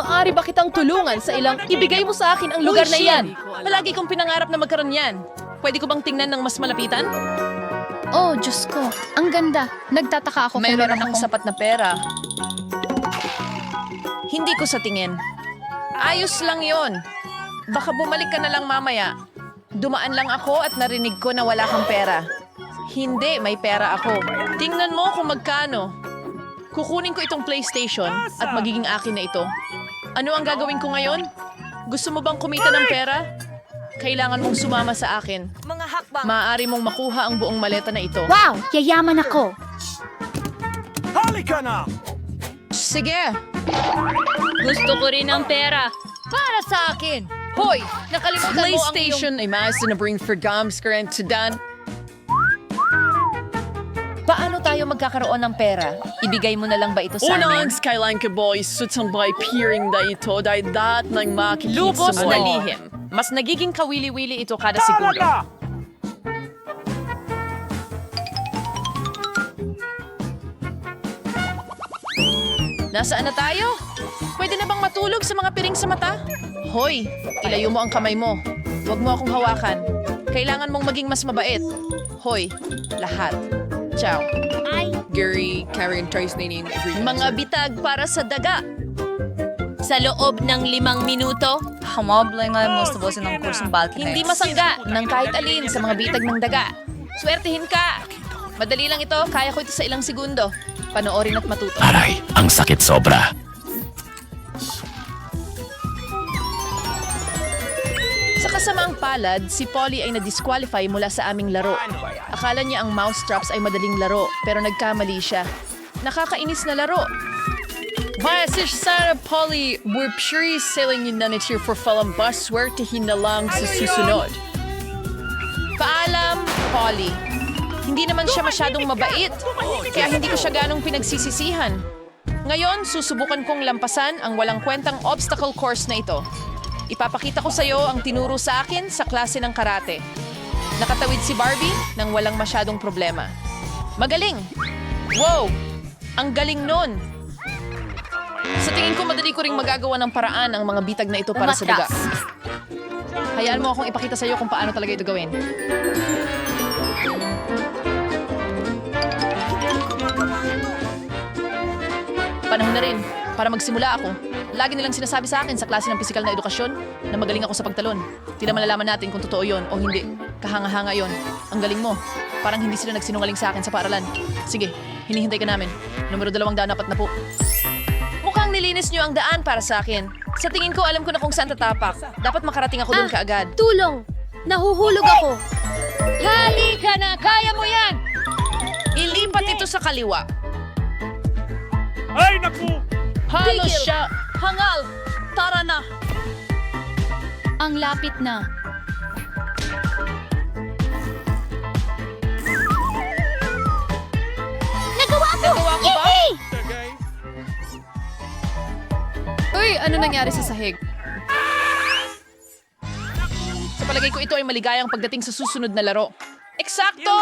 Maari ba kitang tulungan sa ilang ibigay mo sa akin ang lugar na? Shin! Palagi kong pinangarap na magkaroon yan. Pwede ko bang tingnan ng mas malapitan? Oh, Diyos ko. Ang ganda. Nagtataka ako kung Mayroon meron akong akong... sapat na pera. Hindi ko sa tingin. Ayos lang yon. Baka bumalik ka na lang mamaya. Dumaan lang ako at narinig ko na wala kang pera. Hindi, may pera ako. Tingnan mo kung magkano. Kukunin ko itong PlayStation at magiging akin na ito. Ano ang gagawin ko ngayon? Gusto mo bang kumita ng pera? Kailangan mong sumama sa akin. Mga hakbang. Maaari mong makuha ang buong maleta na ito. Wow! Yayaman ako. Halika na! Sige, Gusto ko rin ng pera. Para sa akin. Hoy! Nakalimutan mo ang iyong... PlayStation ay maaari na bring for gums current to Dan. Tayo magkakaroon ng pera? Ibigay mo na lang ba ito sa Unang amin? Skyline ka boys, sutang by peering na ito dahil dat ng makikita Lubos na lihim. Mas nagiging kawili-wili ito kada segundo. Talaga! Nasaan na tayo? Pwede na bang matulog sa mga piring sa mata? Hoy, ilayo mo ang kamay mo. Huwag mo akong hawakan. Kailangan mong maging mas mabait. Hoy, lahat. Ciao. Gary, Karen, tries na yung Mga bitag para sa daga. Sa loob ng limang minuto, Humable nga mo sa bosin ng kursong balcony. Hindi masangga ng kahit alin sa mga bitag ng daga. Swertihin ka! Madali lang ito, kaya ko ito sa ilang segundo. Panoorin at matuto. Aray, ang sakit sobra. Sa kasamaang palad, si Polly ay na-disqualify mula sa aming laro. Akala niya ang mousetraps ay madaling laro, pero nagkamali siya. Nakakainis na laro. Vaya si Sarah Polly, we're sure selling yun na here for falang bus, swertihin na lang sa susunod. Paalam, Polly. Hindi naman siya masyadong mabait, kaya hindi ko siya ganong pinagsisisihan. Ngayon, susubukan kong lampasan ang walang kwentang obstacle course na ito. Ipapakita ko sa iyo ang tinuro sa akin sa klase ng karate. Nakatawid si Barbie nang walang masyadong problema. Magaling! Wow! Ang galing nun! Sa tingin ko, madali ko ring magagawa ng paraan ang mga bitag na ito para sa daga. Hayaan mo akong ipakita sa iyo kung paano talaga ito gawin. Panahon na rin para magsimula ako. Lagi nilang sinasabi sa akin sa klase ng pisikal na edukasyon na magaling ako sa pagtalon. Tila malalaman natin kung totoo yon o hindi. Kahanga-hanga yon. Ang galing mo. Parang hindi sila nagsinungaling sa akin sa paaralan. Sige, hinihintay ka namin. Numero dalawang daan apat na po. Mukhang nilinis niyo ang daan para sa akin. Sa tingin ko, alam ko na kung saan tatapak. Dapat makarating ako doon kaagad. Tulong! Nahuhulog ako. halika na! Kaya mo yan! Ilipat ito sa kaliwa. Ay, naku! Halos Tigil! siya. Hangal! Tara na! Ang lapit na. Nagawa ko! Nagawa ko ba? Yay! Uy, ano nangyari sa sahig? Sa palagay ko ito ay maligayang pagdating sa susunod na laro. Eksakto!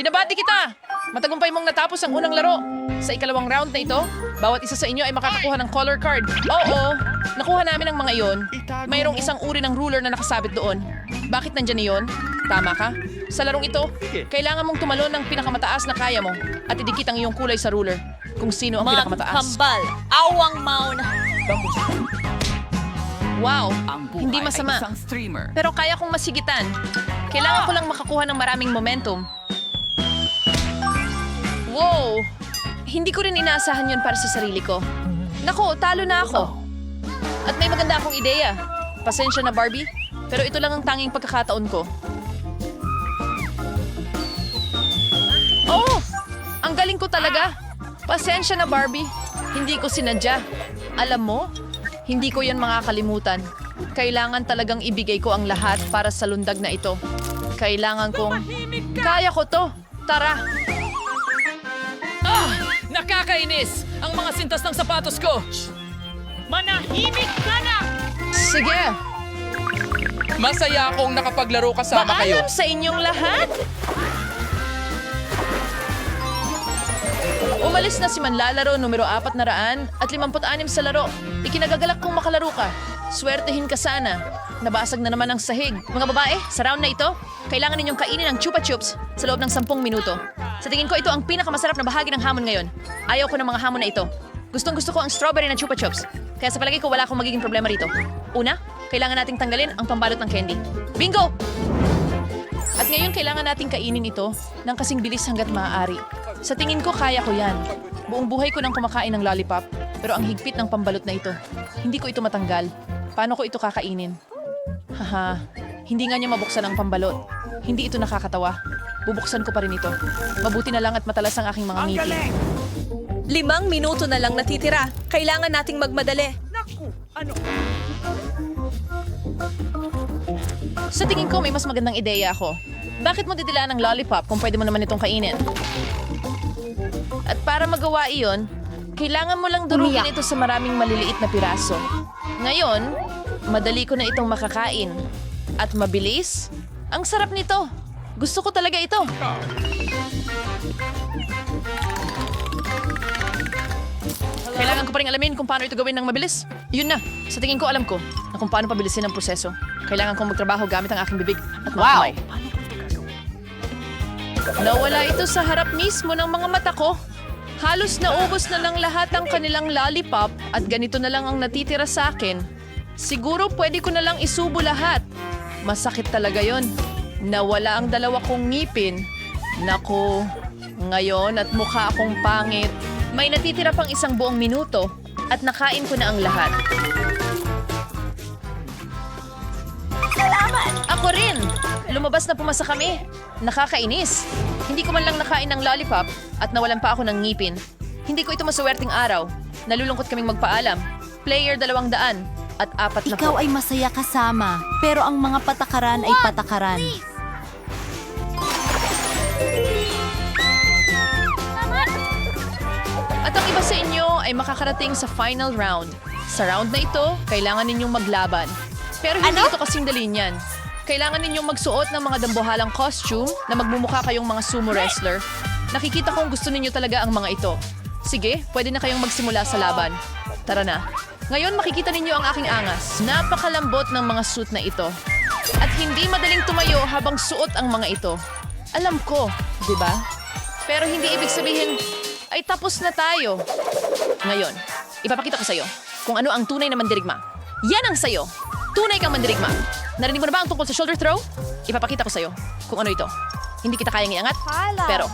Binabati kita! Matagumpay mong natapos ang unang laro. Sa ikalawang round na ito, bawat isa sa inyo ay makakakuha ng color card. Oo, nakuha namin ang mga iyon. Mayroong isang uri ng ruler na nakasabit doon. Bakit nandyan iyon? Tama ka? Sa larong ito, kailangan mong tumalon ng pinakamataas na kaya mo at idikit ang iyong kulay sa ruler kung sino ang pinakamataas. Magkambal. Awang mauna. Wow, hindi masama. Pero kaya kong masigitan. Kailangan ko lang makakuha ng maraming momentum. Wow! Hindi ko rin inaasahan yun para sa sarili ko. Nako, talo na ako. At may maganda akong ideya. Pasensya na, Barbie. Pero ito lang ang tanging pagkakataon ko. Oh! Ang galing ko talaga. Pasensya na, Barbie. Hindi ko sinadya. Alam mo, hindi ko yan makakalimutan. Kailangan talagang ibigay ko ang lahat para sa lundag na ito. Kailangan kong... Kaya ko to! Tara! Ah! Nakakainis! Ang mga sintas ng sapatos ko! Manahimik ka na! Sige! Masaya akong nakapaglaro kasama kayo. Paalam sa inyong lahat! Umalis na si manlalaro numero 4 na raan at 56 sa laro. Ikinagagalak kong makalaro ka. Swertehin ka sana. Nabasag na naman ang sahig. Mga babae, sa round na ito, kailangan ninyong kainin ang chupa chups sa loob ng 10 minuto. Sa tingin ko ito ang pinakamasarap na bahagi ng hamon ngayon. Ayaw ko ng mga hamon na ito. Gustong gusto ko ang strawberry na chupa chups. Kaya sa palagay ko wala akong magiging problema rito. Una, kailangan nating tanggalin ang pambalot ng candy. Bingo! At ngayon kailangan nating kainin ito ng kasing bilis hanggat maaari. Sa tingin ko kaya ko yan. Buong buhay ko nang kumakain ng lollipop, pero ang higpit ng pambalot na ito. Hindi ko ito matanggal. Paano ko ito kakainin? Haha, hindi nga niya mabuksan ang pambalot. Hindi ito nakakatawa. Bubuksan ko pa rin ito. Mabuti na lang at matalas ang aking mga ngipin. Limang minuto na lang natitira. Kailangan nating magmadali. Sa tingin ko, may mas magandang ideya ako. Bakit mo didilaan ng lollipop kung pwede mo naman itong kainin? At para magawa iyon, kailangan mo lang durugin ito sa maraming maliliit na piraso. Ngayon, madali ko na itong makakain. At mabilis, ang sarap nito. Gusto ko talaga ito. Kailangan ko pa rin alamin kung paano ito gawin ng mabilis. Yun na, sa tingin ko alam ko na kung paano pabilisin ang proseso. Kailangan kong magtrabaho gamit ang aking bibig at mga kamay. Nawala ito sa harap mismo ng mga mata ko. Halos naubos na lang lahat ang kanilang lollipop at ganito na lang ang natitira sa akin. Siguro pwede ko na lang isubo lahat. Masakit talaga yon. Nawala ang dalawa kong ngipin. Nako, ngayon at mukha akong pangit. May natitira pang isang buong minuto at nakain ko na ang lahat. Ako rin! Lumabas na pumasa kami. Nakakainis. Hindi ko man lang nakain ng lollipop at nawalan pa ako ng ngipin. Hindi ko ito masuwerting araw. Nalulungkot kaming magpaalam. Player dalawang daan at apat na Ikaw po. ay masaya kasama, pero ang mga patakaran ay patakaran. At ang iba sa inyo ay makakarating sa final round. Sa round na ito, kailangan ninyong maglaban. Pero hindi ito kasing dali niyan. Kailangan ninyong magsuot ng mga dambuhalang costume na magmumukha kayong mga sumo wrestler. Nakikita kong gusto ninyo talaga ang mga ito. Sige, pwede na kayong magsimula sa laban. Tara na. Ngayon makikita ninyo ang aking angas. Napakalambot ng mga suit na ito. At hindi madaling tumayo habang suot ang mga ito. Alam ko, di ba? Pero hindi ibig sabihin, ay tapos na tayo. Ngayon, ipapakita ko sa'yo kung ano ang tunay na mandirigma. Yan ang sa'yo. Tunay kang mandirigma. Narinig mo na ba ang tungkol sa shoulder throw? Ipapakita ko sa'yo kung ano ito. Hindi kita kayang iangat, pero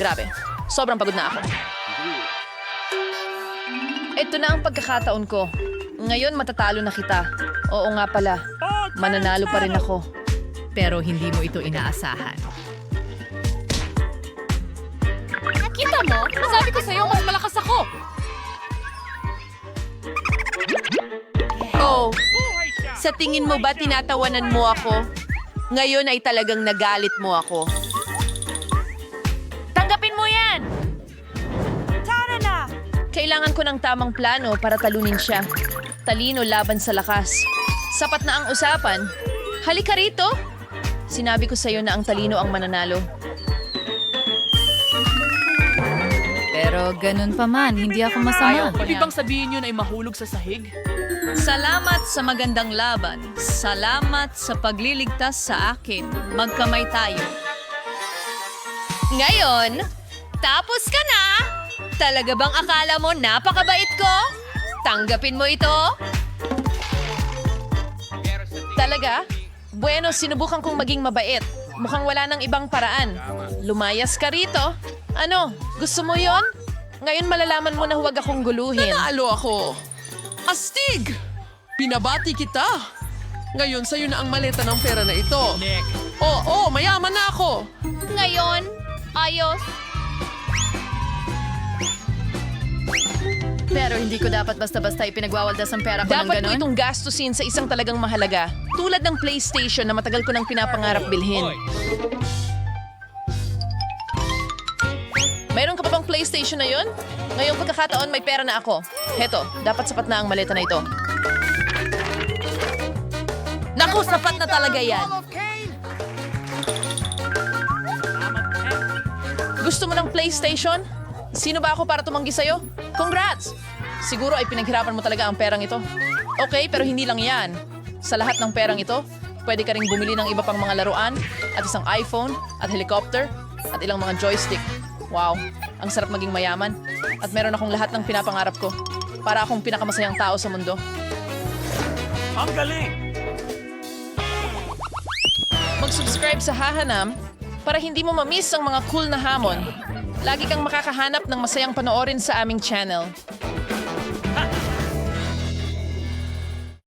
grabe, sobrang pagod na ako. Ito na ang pagkakataon ko. Ngayon matatalo na kita. Oo nga pala, mananalo pa rin ako. pero hindi mo ito inaasahan. Kita mo? Sabi ko sa'yo, mas malakas ako. Oh, sa tingin mo ba tinatawanan mo ako? Ngayon ay talagang nagalit mo ako. Kailangan ko ng tamang plano para talunin siya. Talino laban sa lakas. Sapat na ang usapan. Halika rito! Sinabi ko sa'yo na ang talino ang mananalo. Pero ganun pa man, hindi ako masama. Pwede bang sabihin yun ay mahulog sa sahig? Salamat sa magandang laban. Salamat sa pagliligtas sa akin. Magkamay tayo. Ngayon, tapos ka na? Talaga bang akala mo napakabait ko? Tanggapin mo ito? Talaga? Bueno, sinubukan kong maging mabait. Mukhang wala nang ibang paraan. Lumayas ka rito. Ano, gusto mo yon? Ngayon malalaman mo na huwag akong guluhin. Nanalo ako. Astig! Pinabati kita. Ngayon, sa'yo na ang maleta ng pera na ito. Oo, oh, mayaman na ako. Ngayon, ayos. Pero hindi ko dapat basta-basta ipinagwawaldas ang pera ko ng Dapat ko itong gastusin sa isang talagang mahalaga. Tulad ng PlayStation na matagal ko nang pinapangarap bilhin. Mayroon ka pa bang PlayStation na yon? Ngayong pagkakataon may pera na ako. Heto, dapat sapat na ang maleta na ito. Naku, sapat na talaga yan. Gusto mo ng PlayStation? Sino ba ako para tumanggi sa'yo? Congrats! Siguro ay pinaghirapan mo talaga ang perang ito. Okay, pero hindi lang yan. Sa lahat ng perang ito, pwede ka ring bumili ng iba pang mga laruan at isang iPhone at helicopter at ilang mga joystick. Wow, ang sarap maging mayaman. At meron akong lahat ng pinapangarap ko. Para akong pinakamasayang tao sa mundo. Ang galing! Mag-subscribe sa Hahanam para hindi mo mamiss ang mga cool na hamon. Lagi kang makakahanap ng masayang panoorin sa aming channel.